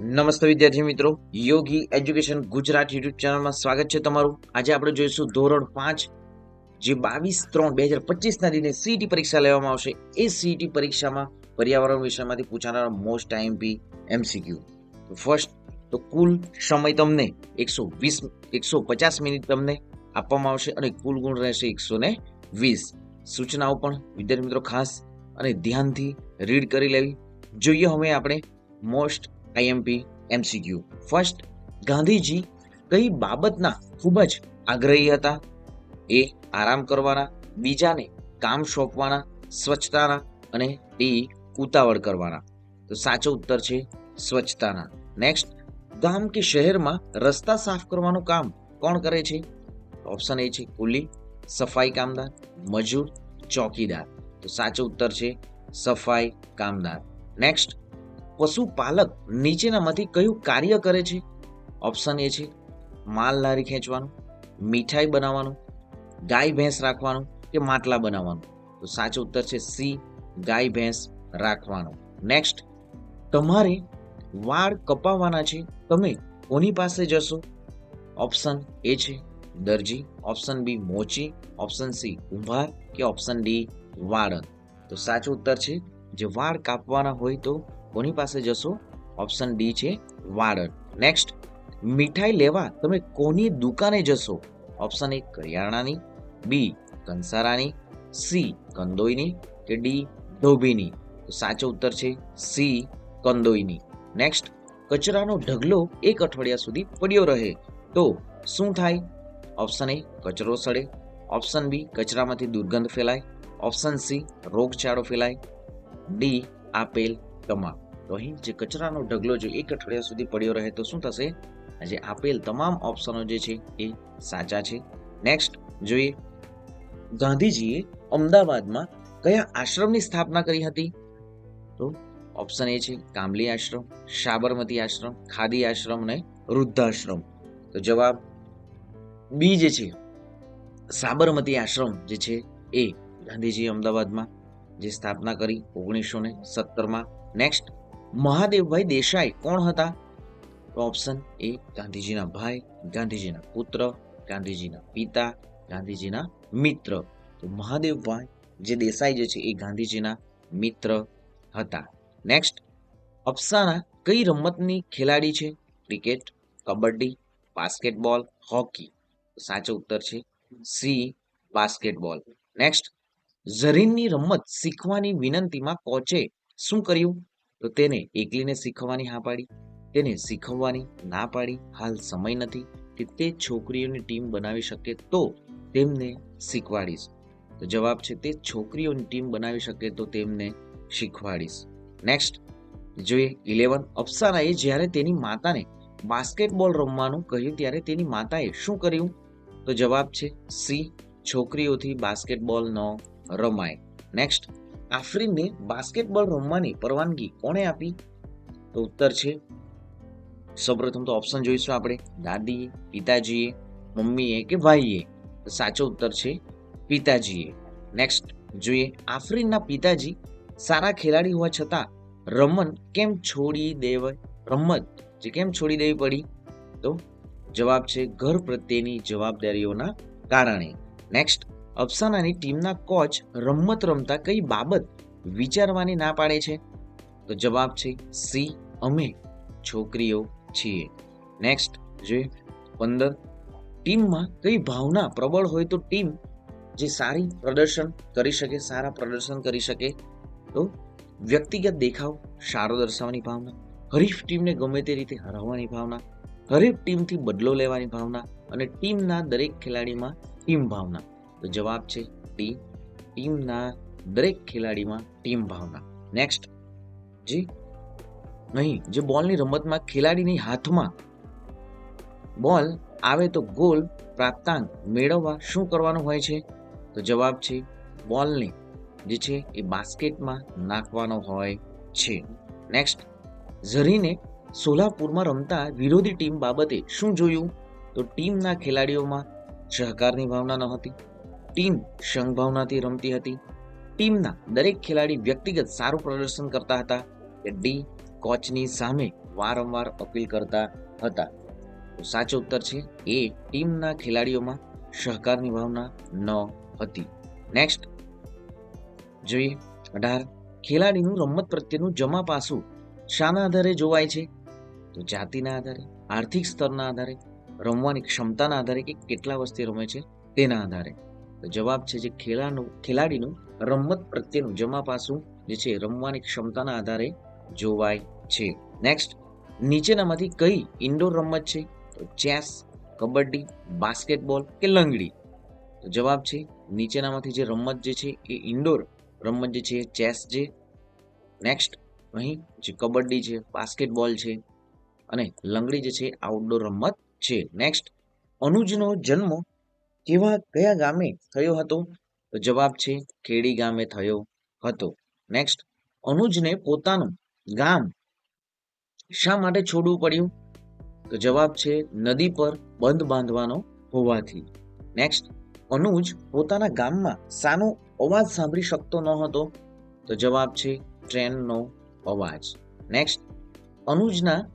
નમસ્તે વિદ્યાર્થી મિત્રો. યોગી એજ્યુકેશન ગુજરાત યુટ્યુબ ચેનલમાં સ્વાગત છે તમારું. આજે આપણે જોઈશું ધોરણ પાંચ, જે બાવીસ ત્રણ બે હજાર પચીસના દિને સીઈટી પરીક્ષા લેવામાં આવશે. એ સીઈટી પરીક્ષામાં પર્યાવરણ વિષયમાંથી પૂછાનારા મોસ્ટ આઈએમપી એમસીક્યુ ફર્સ્ટ તો કુલ સમય તમને એકસો વીસ, એકસો પચાસ મિનિટ તમને આપવામાં આવશે અને કુલ ગુણ રહેશે એકસો ને વીસ. સૂચનાઓ પણ વિદ્યાર્થી મિત્રો ખાસ અને ધ્યાનથી રીડ કરી લેવી. જોઈએ હવે આપણે most IMP MCQ first Gandhiji કઈ બાબતના ખૂબ જ આગ્રહી હતા? એ આરામ કરવાના, બીજાને કામ સોંપવાના, સ્વચ્છતાના અને ડી ઉતાવળ કરવાના. તો સાચો ઉત્તર છે સ્વચ્છતાના. નેક્સ્ટ ગામ કે શહેરમાં રસ્તા સાફ કરવાનું કામ કોણ કરે છે? ઓપ્શન એ છે કુલી, સફાઈ કામદાર, મજૂર, ચોકીદાર. તો સાચો ઉત્તર છે સફાઈ કામદાર. નેક્સ્ટ પશુપાલક નીચેનામાંથી કયું કાર્ય કરે છે? ઓપ્શન એ છે માલ લારી ખેંચવાનું, મીઠાઈ બનાવવાનું, ગાય ભેંસ રાખવાનું કે માટલા બનાવવાનું? તો સાચો ઉત્તર છે સી, ગાય ભેંસ રાખવાનું. નેક્સ્ટ તમારે વાળ કપાવવાના છે, તમે કોની પાસે જશો? ઓપ્શન એ છે દરજી ઓપ્શન બી મોચી ઓપ્શન સી કુંભાર કે ઓપ્શન ડી વાળન તો સાચો ઉત્તર છે, જે વાળ કાપવાના હોય તો કોની પાસે જશો? ઓપ્શન ડી છે વાળન નેક્સ્ટ મીઠાઈ લેવા તમે કોની દુકાને જશો? ઓપ્શન એ કરિયાણાની. બી કંસારાની. સી કંદોઈની. કે ડી ધોબીની. સાચો ઉત્તર છે સી કંદોઈની. નેક્સ્ટ કચરાનો ઢગલો એક અઠવાડિયા સુધી પડ્યો રહે. તો શું થાય? ઓપ્શન એ કચરો સડે. ઓપ્શન બી કચરામાંથી દુર્ગંધ ફેલાય. ઓપ્શન સી રોગચાળો ફેલાય. ડી આપેલ તમામ તો અહીં જે કચરાનો ઢગલો જો એક અઠવાડિયા સુધી પડ્યો રહે તો શું થશે? જે આપેલ તમામ ઓપ્શનો જે છે એ સાચા છે. નેક્સ્ટ જોઈએ. ગાંધીજીએ અમદાવાદમાં કયા આશ્રમની સ્થાપના કરી હતી? તો ઓપ્શન એ છે કામલી આશ્રમ, સાબરમતી આશ્રમ, ખાદી આશ્રમ અને વૃદ્ધાશ્રમ. તો જવાબ બી જે છે, સાબરમતી આશ્રમ જે છે એ ગાંધીજીએ અમદાવાદમાં જે સ્થાપના કરી ઓગણીસો ને સત્તરમાં. નેક્સ્ટ મહાદેવભાઈ દેસાઈ કોણ હતા? તો ઓપ્શન એ ગાંધીજીના ભાઈ, ગાંધીજીના પુત્ર, ગાંધીજીના પિતા, ગાંધીજીના મિત્ર. તો મહાદેવભાઈ જે દેસાઈ જે છે, એ ગાંધીજીના મિત્ર હતા. નેક્સ્ટ અફસાના કઈ રમતની ખેલાડી છે? ક્રિકેટ કબડ્ડી બાસ્કેટબોલ હોકી સાચો ઉત્તર છે સી બાસ્કેટબોલ નેક્સ્ટ ઝરીનની રમત શીખવાની વિનંતીમાં કોચે શું કર્યું? તો તેને એકલીને શીખવવાની હા પાડી, તેને શીખવવાની ના પાડી, હાલ સમય નથી કે તે છોકરીઓની ટીમ બનાવી શકે તો તેમને શીખવાડીશ. તો જવાબ છે તે છોકરીઓની ટીમ બનાવી શકે તો તેમને શીખવાડીશ. નેક્સ્ટ જોઈએ ઇલેવન અપ્સારાએ જ્યારે તેની માતાને બાસ્કેટબોલ રમવાનું કહ્યું ત્યારે તેની માતાએ શું કર્યું? તો જવાબ છે સી, છોકરીઓથી બાસ્કેટબોલ ન રમાય. નેક્સ્ટ આફરીનને બાસ્કેટબોલ રમવાની પરવાનગી કોણે આપી? તો ઉત્તર છે. સૌપ્રથમ તો ઓપ્શન જોઈશું આપણે. દાદીએ પિતાજીએ, મમ્મીએ કે ભાઈએ? સાચો ઉત્તર છે પિતાજીએ. નેક્સ્ટ જોઈએ. આફરીનના પિતાજી સારા ખેલાડી હોવા છતાં રમન કેમ છોડી દેવાય? રમત જે કેમ છોડી દેવી પડી? તો જવાબ છે ઘર પ્રત્યેની જવાબદારીઓના કારણે. નેક્સ્ટ અફસાનાની ટીમના કોચ રમત રમતા કઈ બાબત વિચારવાની ના પાડે છે? તો જવાબ છે સી, અમે છોકરીઓ છીએ. નેક્સ્ટ જોઈએ. પંદર, ટીમમાં કઈ ભાવના પ્રબળ હોય તો ટીમ જે સારી પ્રદર્શન કરી શકે, સારા પ્રદર્શન કરી શકે? તો વ્યક્તિગત દેખાવ, સારો દર્શાવવાની ભાવના, હરીફ ટીમને ગમે તે રીતે હરાવવાની ભાવના, હરીફ ટીમથી બદલો લેવાની ભાવના અને ટીમના દરેક ખેલાડીમાં ટીમ ભાવના. તો જવાબ છે ટી ટીમના દરેક ખેલાડીમાં ટીમ ભાવના. નેક્સ્ટ જી? નહીં, જે બોલની રમતમાં ખેલાડીની હાથમાં બોલ આવે તો ગોલ પ્રાપ્તાંક મેળવવા શું કરવાનું હોય છે? તો જવાબ છે બોલને, જે છે એ બાસ્કેટમાં નાખવાનો હોય છે. નેક્સ્ટ ઝરીને સોલાપુરમાં રમતા વિરોધી ટીમ બાબતે શું જોયું? તો ટીમના ખેલાડીઓમાં સહકારની ભાવના ન હતી ટીમ સંભાવનાથી રમતી હતી. ટીમના દરેક ખેલાડી વ્યક્તિગત સારું પ્રદર્શન કરતા હતા કે ડી કોચની સામે વારંવાર અપીલ કરતા હતા. સાચો ઉત્તર છે, એ ટીમના ખેલાડીઓમાં સહકારની ભાવના ન હતી. નેક્સ્ટ જોઈએ અઢાર. ખેલાડીનું રમત પ્રત્યેનું જમા પાસું શાના આધારે જોવાય છે? તો જાતિના આધારે, આર્થિક સ્તરના આધારે, રમવાની ક્ષમતાના આધારે કે કેટલા વર્ષથી રમે છે તેના આધારે. જવાબ છે જે ખેલાનું, ખેલાડીનું રમત પ્રત્યેનું જમા પાસું જે છે રમવાની ક્ષમતાના આધારે જોવાય છે. નેક્સ્ટ નીચેનામાંથી કઈ ઇન્ડોર રમત છે? તો ચેસ, કબડ્ડી બાસ્કેટબોલ કે લંગડી? તો જવાબ છે નીચેનામાંથી જે રમત જે છે એ ઇન્ડોર રમત જે છે ચેસ છે. નેક્સ્ટ અહીં જે કબડ્ડી છે બાસ્કેટબોલ છે અને લંગડી જે છે આઉટડોર રમત છે. નેક્સ્ટ અનુજનો જન્મ કેવા કયા ગામે થયો હતો? તો જવાબ છે, ખેડી ગામે થયો હતો. નેક્સ્ટ અનુજને પોતાનું ગામ શા માટે છોડવું પડ્યું? તો જવાબ છે, નદી પર બંધ બાંધવાનો હોવાથી. નેક્સ્ટ અનુજ પોતાના ગામમાં શાનો અવાજ સાંભળી શકતો ન હતો. તો જવાબ છે, ટ્રેનનો અવાજ. નેક્સ્ટ અનુજના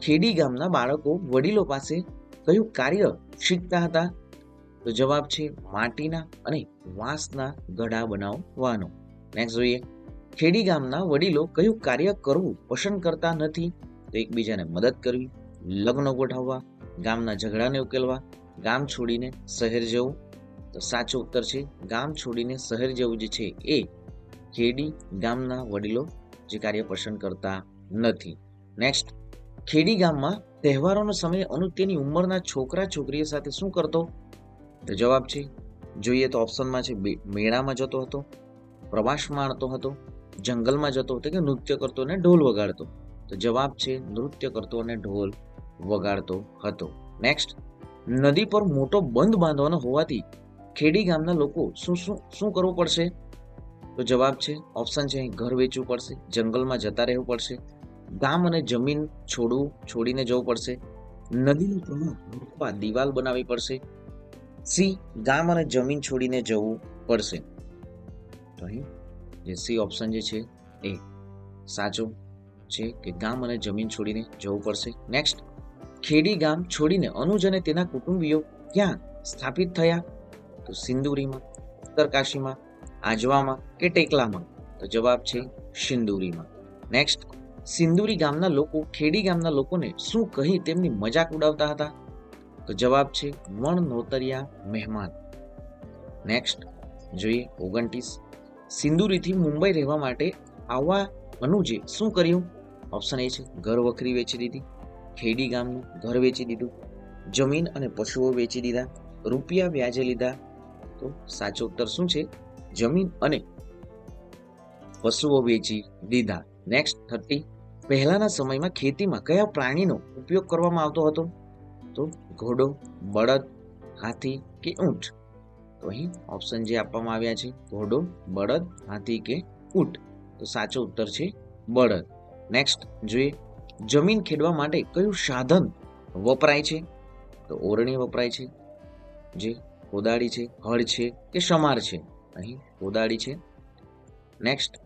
ખેડી ગામના બાળકો વડીલો પાસે કયું કાર્ય શીખતા હતા? તો જવાબ છે માટીના અને વાંસના ગઢા બનાવવાનો. નેક્સ્ટ જોઈએ. ખેડી ગામના વડીલો કયું કાર્ય કરવું પસંદ કરતા નથી? તો એકબીજાને મદદ કરવી, લગ્ન ગોઠવવા, ગામના ઝઘડાને ઉકેલવા, ગામ છોડીને શહેર જવું. તો સાચો ઉત્તર છે ગામ છોડીને શહેર જવું જે છે એ ખેડી ગામના વડીલો જે કાર્ય પસંદ કરતા નથી. નેક્સ્ટ ખેડી ગામમાં તહેવારોનો સમય અનુ તેની ઉંમરના છોકરા છોકરીઓ સાથે શું કરતો? તો જવાબ છે, જોઈએ તો ઓપ્શનમાં છે મેળામાં જતો હતો પ્રવાસ માણતો હતો, જંગલમાં જતો હતો, કે નૃત્ય કરતો અને ઢોલ વગાડતો. તો જવાબ છે, નૃત્ય કરતો અને ઢોલ વગાડતો હતો. નેક્સ્ટ નદી પર મોટો બંધ બાંધવાનો હોવાથી ખેડી ગામના લોકો શું શું શું કરવું પડશે? તો જવાબ છે ઓપ્શન છે, ઘર વેચવું પડશે, જંગલમાં જતા રહેવું પડશે, ગામ અને જમીન છોડવું, છોડીને જવું પડશે, નદીનું પ્રમાણ રોકવા દિવાલ બનાવવી પડશે સી ગામ અને જમીન છોડીને જવું પડશે. તો અહીં જે સી ઓપ્શન જે છે એ સાચો છે કે ગામ અને જમીન છોડીને જવું પડશે. નેક્સ્ટ ખેડી ગામ છોડીને અનુજ અને તેના કુટુંબીઓ ક્યાં સ્થાપિત થયા? તો સિંદુરીમાં, ઉત્તરકાશીમાં, આજવામાં કે ટેકલામાં? તો જવાબ છે સિંદુરીમાં. નેક્સ્ટ સિંદુરી ગામના લોકો, ખેડી ગામના લોકોને શું કહી તેમની મજાક ઉડાવતા હતા? તો જવાબ છે વણ નોતરિયા મહેમાન. નેક્સ્ટ જોઈએ ઓગણત્રીસ. સિંદુરીથી મુંબઈ રહેવા માટે આવવા અનુજે શું કર્યું? ઓપ્શન એ છે, ઘર વખરી વેચી દીધી. ખેડી ગામનું ઘર વેચી દીધું. જમીન અને પશુઓ વેચી દીધા. રૂપિયા વ્યાજે લીધા. તો સાચો ઉત્તર શું છે? જમીન અને પશુઓ વેચી દીધા. નેક્સ્ટ થર્ટી પહેલાના સમયમાં ખેતીમાં કયા પ્રાણીનો ઉપયોગ કરવામાં આવતો હતો? તો ઘોડો, બળદ, હાથી કે ઊંટ? તો અહીં ઓપ્શન જે આપવામાં આવ્યા છે, ઘોડો, બળદ, હાથી કે ઊંટ? તો સાચો ઉત્તર છે બળદ. નેક્સ્ટ જોઈએ, જમીન ખેડવા માટે કયું સાધન વપરાય છે? તો ઓરણી વપરાય છે, જે કોદાળી છે, હળ છે કે સમાર છે? અહીં કોદાળી છે. નેક્સ્ટ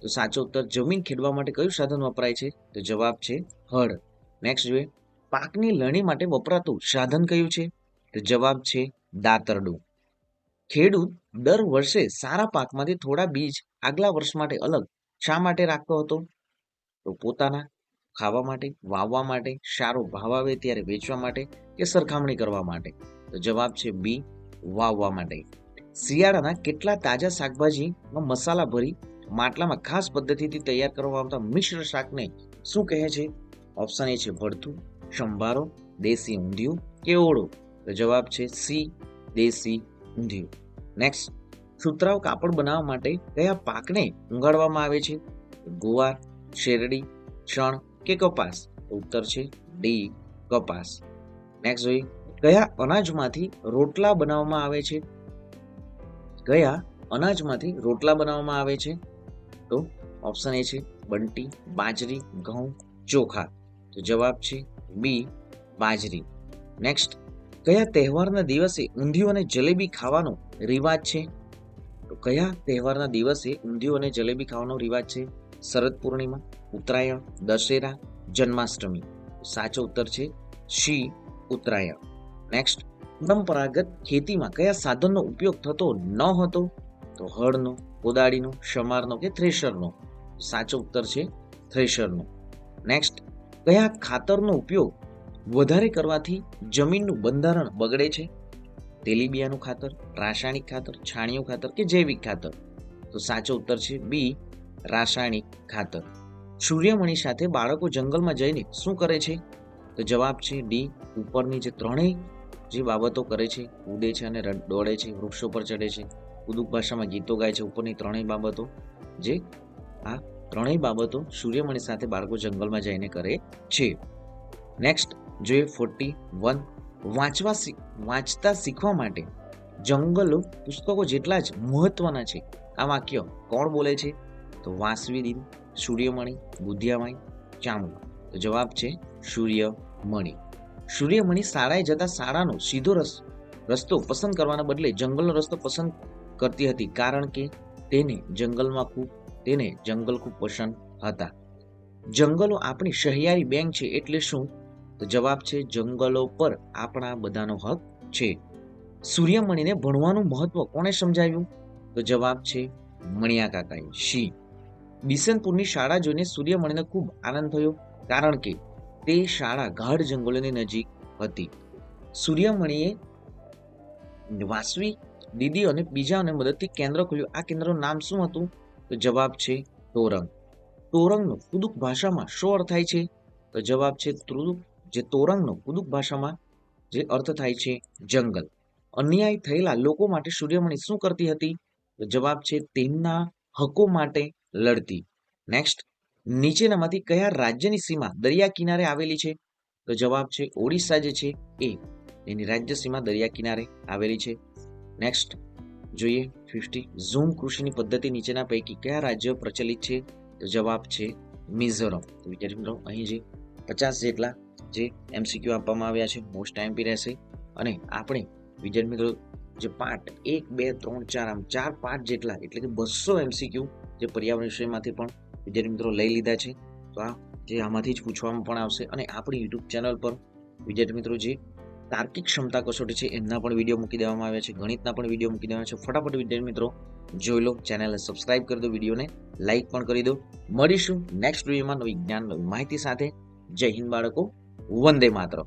તો સાચો ઉત્તર, જમીન ખેડવા માટે કયું સાધન વપરાય છે? તો જવાબ છે હળ. નેક્સ્ટ જોઈએ પાકની લણી માટે વપરાતું સાધન કયું છે? તો જવાબ છે દાતરડું. ખેડૂત દર વર્ષે સારા પાકમાંથી થોડા બીજ આગલા વર્ષ માટે અલગ શા માટે રાખતો હતો? તો પોતાના ખાવા માટે, વાવવા માટે, સારો ભાવ આવે ત્યારે વેચવા માટે કે સરખામણી કરવા માટે? તો જવાબ છે બી, વાવવા માટે. શિયાળાના કેટલા તાજા શાકભાજીમાં મસાલા ભરી માટલામાં ખાસ પદ્ધતિથી તૈયાર કરવામાં આવતા મિશ્ર શાકને શું કહે છે? ઓપ્શન એ છે ભરથું. સંભારો, દેશી ઊંધિયું કે ઓળો? તો જવાબ છે સી, દેશી ઊંધિયું. નેક્સ્ટ સુતરાઉ કાપડ બનાવવા માટે કયા પાકને ઉગાડવામાં આવે છે? ગુવાર, શેરડી ચણ કે કપાસ? ઉત્તર છે ડી, કપાસ. નેક્સ્ટ જોઈએ, કયા અનાજમાંથી રોટલા બનાવવામાં આવે છે? કયા અનાજમાંથી રોટલા બનાવવામાં આવે છે? તો ઓપ્શન એ છે બંટી, બાજરી, ઘઉં, ચોખા. તો જવાબ છે બી બાજરી. નેક્સ્ટ કયા તહેવારના દિવસે ઊંધિયું અને જલેબી ખાવાનો રિવાજ છે? તો કયા તહેવારના દિવસે ઊંધિયું અને જલેબી ખાવાનો રિવાજ છે? શરદ પૂર્ણિમા, ઉત્તરાયણ, દશેરા, જન્માષ્ટમી. સાચો ઉત્તર છે શી ઉત્તરાયણ. નેક્સ્ટ પરંપરાગત ખેતીમાં કયા સાધનનો ઉપયોગ થતો ન હતો? તો હળનો, કોદાળીનો, શમારનો કે થ્રેશરનો? સાચો ઉત્તર છે થ્રેશરનો. નેક્સ્ટ કયા ખાતરનો ઉપયોગ વધારે કરવાથી જમીનનું બંધારણ બગડે છે? તેલીબિયાનું ખાતર, રાસાયણિક ખાતર, છાણિયું ખાતર કે જૈવિક ખાતર? તો સાચો ઉત્તર છે બી રાસાયણિક ખાતર. સૂર્યમણિ સાથે બાળકો જંગલમાં જઈને શું કરે છે? તો જવાબ છે ડી ઉપરની જે ત્રણેય જે બાબતો કરે છે, કૂદે છે અને દોડે છે, વૃક્ષો પર ચડે છે. ઉદુક ભાષામાં ગીતો ગાય છે ઉપરની ત્રણેય બાબતો. જે આ ત્રણેય બાબતો સૂર્યમણિ સાથે બાળકો જંગલમાં જઈને કરે છે. નેક્સ્ટ જોઈએ ફોર્ટી વન વાંચવા વાંચતા શીખવા માટે જંગલો પુસ્તકો જેટલા જ મહત્વના છે. આ વાક્ય કોણ બોલે છે? તો વાસવી દિન, સૂર્યમણિ બુદ્ધિયામય ચામુંડ. તો જવાબ છે સૂર્યમણિ. સૂર્યમણિ શાળાએ જતા શાળાનો સીધો રસ, રસ્તો પસંદ કરવાના બદલે જંગલનો રસ્તો પસંદ કરતી હતી. કારણ કે તેને જંગલમાં ખૂબ તેને જંગલ ખૂબ પસંદ હતા. જંગલો આપણી સહિયારી બેંક છે એટલે શું? તો જવાબ છે જંગલો પર આપણા બધાનો હક છે. સૂર્યમણિને ભણવાનું મહત્વ કોણે સમજાવ્યું? તો જવાબ છે મણિયા કાકાએ. શી? બિસનપુરની શાળા જોઈને સૂર્યમણીને ખૂબ આનંદ થયો, કારણ કે તે શાળા ગાઢ જંગલોની નજીક હતી. સૂર્યમણિએ વાસવી દીદી અને બીજાઓને મદદથી કેન્દ્ર ખોલ્યું. આ કેન્દ્રનું નામ શું હતું? તો જવાબ છે તોરંગ. તોરંગનો કુદુક ભાષામાં શું અર્થ થાય છે? તો જવાબ છે ત્રુદુક, જે તોરંગનો કુદુક ભાષામાં જે અર્થ થાય છે જંગલ. અન્યાય થયેલા લોકો માટે સૂર્યમણિ શું કરતી હતી? તો જવાબ છે તેમના હકો માટે લડતી. નેક્સ્ટ નીચેનામાંથી કયા રાજ્યની સીમા દરિયા કિનારે આવેલી છે? તો જવાબ છે ઓડિશા જે છે એ. એની રાજ્ય સીમા દરિયા કિનારે આવેલી છે. નેક્સ્ટ જોઈએ ફિફ્ટી ઝૂમ કૃષિની પદ્ધતિ નીચેના પૈકી કયા રાજ્યો પ્રચલિત છે? તો જવાબ છે મિઝોરમ. તો વિદ્યાર્થી મિત્રો, અહીં જે પચાસ જેટલા જે એમસીક્યુ આપવામાં આવ્યા છે મોસ્ટ ટાઈમ રહેશે. અને આપણે, વિદ્યાર્થી મિત્રો, જે પાર્ટ એક, બે, ત્રણ, ચાર, આમ ચાર પાર્ટ જેટલા, એટલે કે બસો એમસીક્યુ જે પર્યાવરણ વિષયમાંથી પણ વિદ્યાર્થી મિત્રો લઈ લીધા છે. તો આ જે આમાંથી જ પૂછવામાં પણ આવશે. અને આપણી યુટ્યુબ ચેનલ પર વિદ્યાર્થી મિત્રો જે તાર્કિક ક્ષમતા કસોટી છે, એમના પણ વીડિયો મૂકી દેવામાં આવ્યા છે, ગણિતના પણ વીડિયો મૂકી દેવામાં છે. ફટાફટ વિદ્યાર્થી મિત્રો, જોઈ લો ચેનલને સબસ્ક્રાઇબ કરી દો વિડીયોને લાઈક પણ કરી દો. મળીશું નેક્સ્ટ વિડીયોમાં નવી જ્ઞાન, નવી માહિતી સાથે. જય હિન્દ બાળકો, વંદે માતરમ.